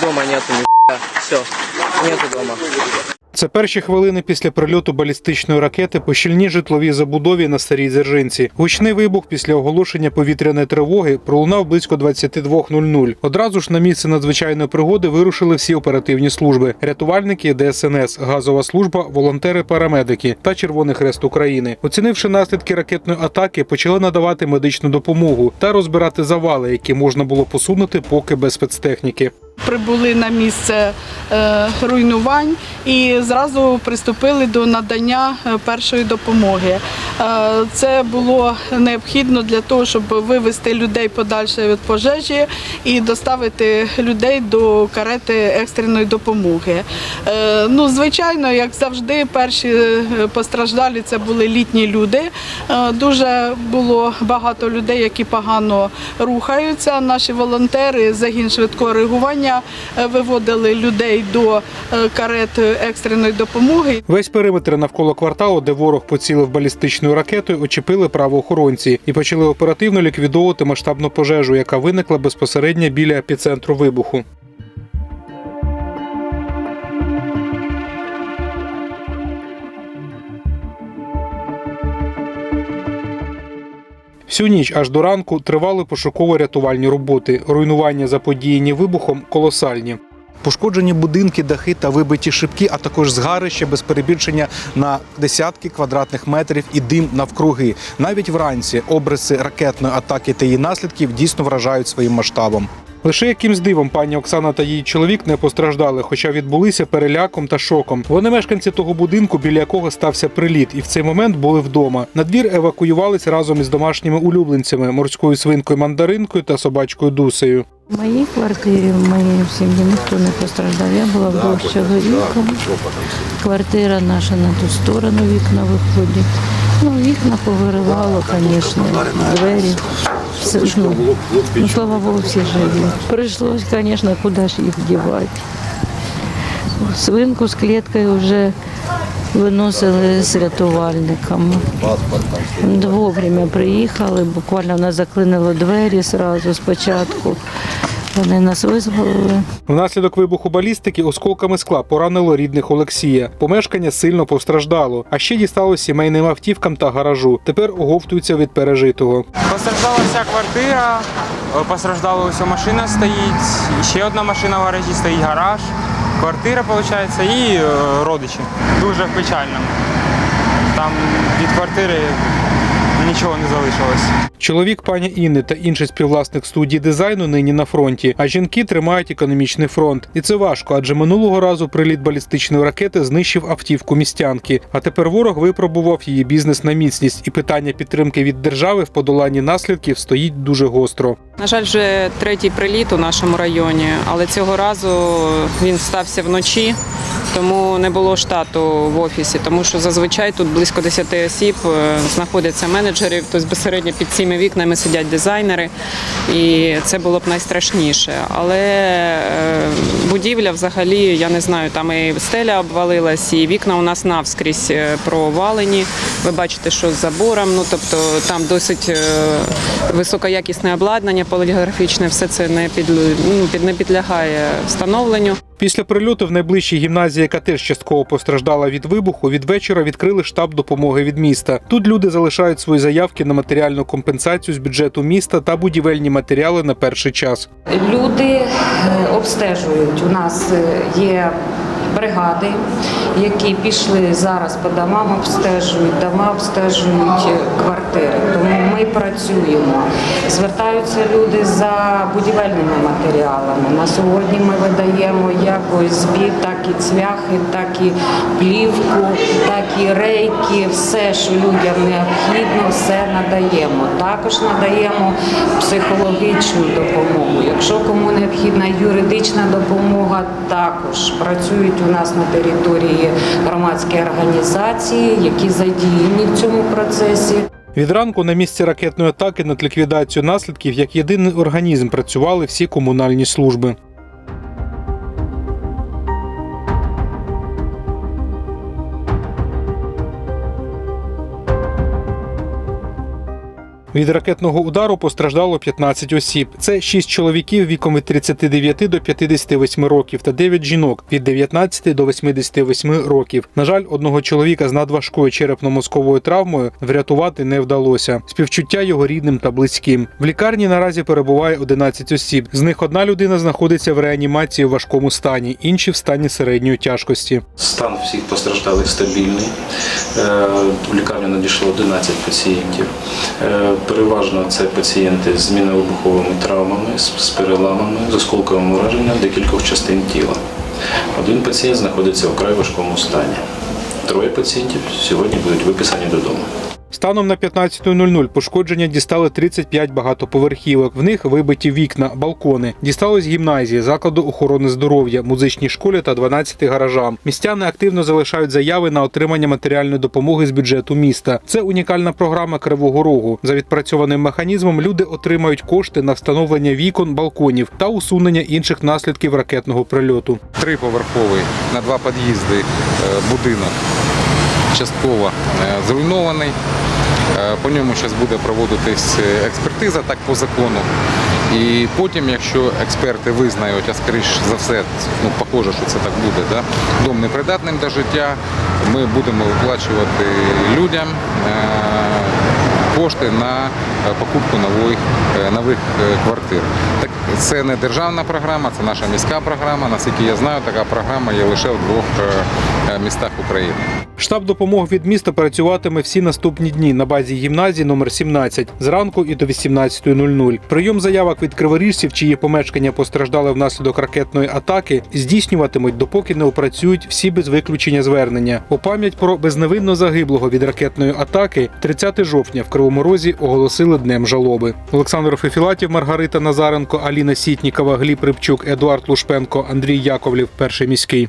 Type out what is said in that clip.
Дома нету ни Все, нету дома. Це перші хвилини після прильоту балістичної ракети по щільній житловій забудові на старій Дзержинці. Гучний вибух після оголошення повітряної тривоги пролунав близько 22.00. Одразу ж на місце надзвичайної пригоди вирушили всі оперативні служби: рятувальники, ДСНС, газова служба, волонтери, парамедики та Червоний Хрест України. Оцінивши наслідки ракетної атаки, почали надавати медичну допомогу та розбирати завали, які можна було посунути поки без спецтехніки. Прибули на місце е, руйнувань і зразу приступили до надання е, першої допомоги. Е, Це було необхідно для того, щоб вивести людей подальше від пожежі і доставити людей до карети екстреної допомоги. Ну, звичайно, як завжди, перші постраждалі це були літні люди. Дуже було багато людей, які погано рухаються. Наші волонтери, загін швидкого реагування е, виводили людей до е, карет екстреної допомоги. Весь периметр навколо кварталу, де ворог поцілив балістичною ракетою, очепили правоохоронці і почали оперативно ліквідовувати масштабну пожежу, яка виникла безпосередньо біля епіцентру вибуху. Всю ніч аж до ранку тривали пошуково-рятувальні роботи. Руйнування заподіяні вибухом колосальні. Пошкоджені будинки, дахи та вибиті шибки, а також згарище без перебільшення на десятки квадратних метрів і дим навкруги. Навіть вранці обриси ракетної атаки та її наслідків дійсно вражають своїм масштабом. Лише якимсь дивом пані Оксана та її чоловік не постраждали, хоча відбулися переляком та шоком. Вони мешканці того будинку, біля якого стався приліт, і в цей момент були вдома. На двір евакуювалися разом із домашніми улюбленцями морською свинкою мандаринкою та собачкою дусею. В моїй квартирі, в моїй сім'ї ніхто не постраждав. Я була вдвох з чоловіком. Квартира наша на ту сторону вікна виходить. Ну, вікна повиривало, звісно, двері. Все, ну, ну, слава Богу, всі живі. Прийшлось, звісно, куди ж їх дівати. Свинку з кліткою вже виносили з рятувальниками. Вовремя приїхали, буквально нас заклинила двері одразу спочатку. Вони нас визволили. Внаслідок вибуху балістики осколками скла поранило рідних Олексія. Помешкання сильно постраждало, а ще дістало сімейним автівкам та гаражу. Тепер оговтуються від пережитого. Постраждала вся квартира, постраждала ось машина стоїть, ще одна машина в гаражі стоїть гараж, квартира, виходить, і е, родичі. Дуже печально. Там від квартири нічого не залишилось. Чоловік пані Інни та інший співвласник студії дизайну нині на фронті. А жінки тримають економічний фронт. І це важко, адже минулого разу приліт балістичної ракети знищив автівку містянки. А тепер ворог випробував її бізнес на міцність, і питання підтримки від держави в подоланні наслідків стоїть дуже гостро. На жаль, вже третій приліт у нашому районі, але цього разу він стався вночі, тому не було штату в офісі, тому що зазвичай тут близько 10 осіб е, знаходяться менеджерів, тобто безпосередньо під цими вікнами сидять дизайнери, і це було б найстрашніше. Але е, будівля взагалі, я не знаю, там і стеля обвалилась, і вікна у нас навскрізь е, провалені. Ви бачите, що з забором, ну тобто там досить високоякісне обладнання поліграфічне, все це не під, ну, не підлягає встановленню. Після прильоту в найближчій гімназії, яка теж частково постраждала від вибуху, від вечора відкрили штаб допомоги від міста. Тут люди залишають свої заявки на матеріальну компенсацію з бюджету міста та будівельні матеріали на перший час. Люди е, обстежують. У нас е, є бригади, які пішли зараз по домам, обстежують, дома обстежують е, квартири. Тому ми працюємо. Звертаються люди за будівельними матеріалами. На сьогодні ми видаємо як ОСБ, так і цвяхи, так і плівку, так і рейки, все, що людям необхідно, все надаємо. Також надаємо психологічну допомогу. Якщо кому необхідна юридична допомога, також працюють у нас на території громадські організації, які задіяні в цьому процесі. Від ранку на місці ракетної атаки над ліквідацією наслідків як єдиний організм працювали всі комунальні служби. Від ракетного удару постраждало 15 осіб. Це 6 чоловіків віком від 39 до 58 років та 9 жінок від 19 до 88 років. На жаль, одного чоловіка з надважкою черепно-мозковою травмою врятувати не вдалося. Співчуття його рідним та близьким. В лікарні наразі перебуває 11 осіб. З них одна людина знаходиться в реанімації в важкому стані, інші в стані середньої тяжкості. Стан всіх постраждалих стабільний. Е, В лікарню надійшло 11 пацієнтів. Переважно це пацієнти з мінно-вибуховими травмами, з переламами, з осколковим ураженням декількох частин тіла. Один пацієнт знаходиться в край важкому стані. Троє пацієнтів сьогодні будуть виписані додому. Станом на 15.00 пошкодження дістали 35 багатоповерхівок. В них вибиті вікна, балкони. Дісталось гімназії, закладу охорони здоров'я, музичній школі та 12 гаражам. Містяни активно залишають заяви на отримання матеріальної допомоги з бюджету міста. Це унікальна програма Кривого Рогу. За відпрацьованим механізмом люди отримають кошти на встановлення вікон, балконів та усунення інших наслідків ракетного прильоту. триповерховий на два під'їзди е, будинок частково е, зруйнований. Е, По ньому зараз буде проводитись експертиза так по закону. І потім, якщо експерти визнають, а скоріш за все, ну похоже, що це так буде, да? дом непридатним до життя, ми будемо виплачувати людям е, кошти на покупку нових, нових квартир. Це не державна програма, це наша міська програма. Наскільки я знаю, така програма є лише в двох е, е, містах України. Штаб допомог від міста працюватиме всі наступні дні на базі гімназії номер 17 зранку і до 18.00. Прийом заявок від криворіжців, чиї помешкання постраждали внаслідок ракетної атаки, здійснюватимуть, допоки не опрацюють всі без виключення звернення. У пам'ять про безневинно загиблого від ракетної атаки 30 жовтня в Кривому Розі оголосили днем жалоби. Олександр Фефілатів, Маргарита Назаренко, Аліна Сітнікова, Гліб Рибчук, Едуард Лушпенко, Андрій Яковлів. Перший міський.